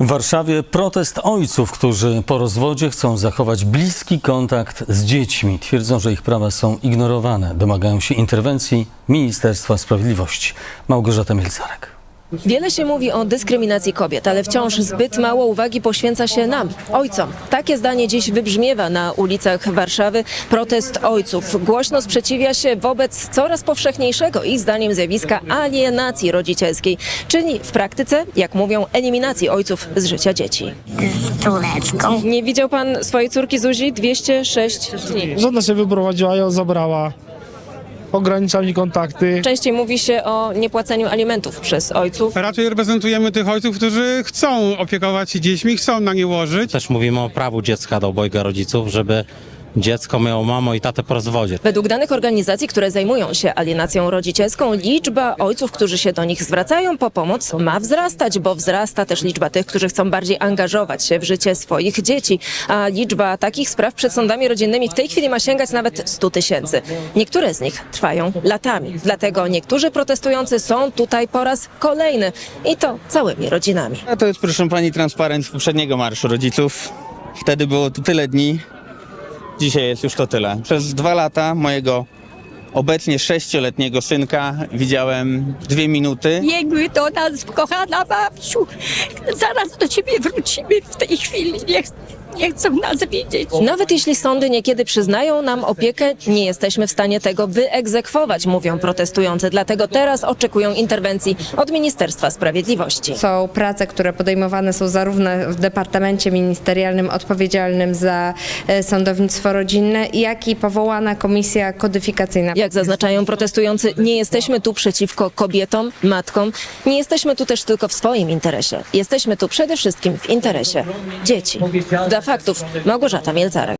W Warszawie protest ojców, którzy po rozwodzie chcą zachować bliski kontakt z dziećmi. Twierdzą, że ich prawa są ignorowane. Domagają się interwencji Ministerstwa Sprawiedliwości. Małgorzata Mielcarek. Wiele się mówi o dyskryminacji kobiet, ale wciąż zbyt mało uwagi poświęca się nam, ojcom. Takie zdanie dziś wybrzmiewa na ulicach Warszawy. Protest ojców głośno sprzeciwia się wobec coraz powszechniejszego ich zdaniem zjawiska alienacji rodzicielskiej, czyli w praktyce, jak mówią, eliminacji ojców z życia dzieci. z córeczką. Nie widział pan swojej córki Zuzi 206 dni. Żona się wyprowadziła, ją zabrała. Ogranicza mi kontakty. Częściej mówi się o niepłaceniu alimentów przez ojców. Raczej reprezentujemy tych ojców, którzy chcą opiekować się dziećmi, chcą na nie łożyć. Też mówimy o prawu dziecka do obojga rodziców, żeby dziecko miało mamę i tatę po rozwodzie. Według danych organizacji, które zajmują się alienacją rodzicielską, liczba ojców, którzy się do nich zwracają po pomoc ma wzrastać, bo wzrasta też liczba tych, którzy chcą bardziej angażować się w życie swoich dzieci. A liczba takich spraw przed sądami rodzinnymi w tej chwili ma sięgać nawet 100 tysięcy. Niektóre z nich trwają latami. Dlatego niektórzy protestujący są tutaj po raz kolejny i to całymi rodzinami. A to jest, proszę pani, transparent z poprzedniego Marszu Rodziców. Wtedy było tu tyle dni, dzisiaj jest już to tyle. Przez dwa lata mojego obecnie sześcioletniego synka widziałem dwie minuty. Biegły do nas, kochana babciu. Zaraz do ciebie wrócimy w tej chwili. Nie, ch- nie chcą nas widzieć. Nawet jeśli sądy niekiedy przyznają nam opiekę, nie jesteśmy w stanie tego wyegzekwować, mówią protestujący. Dlatego teraz oczekują interwencji od Ministerstwa Sprawiedliwości. Są prace, które podejmowane są zarówno w Departamencie Ministerialnym odpowiedzialnym za e, sądownictwo rodzinne, jak i powołana komisja kodyfikacyjna. Jak zaznaczają protestujący, nie jesteśmy tu przeciwko kobietom, matkom. Nie jesteśmy tu też tylko w swoim interesie. Jesteśmy tu przede wszystkim w interesie dzieci. Dla faktów Małgorzata Mielcarek.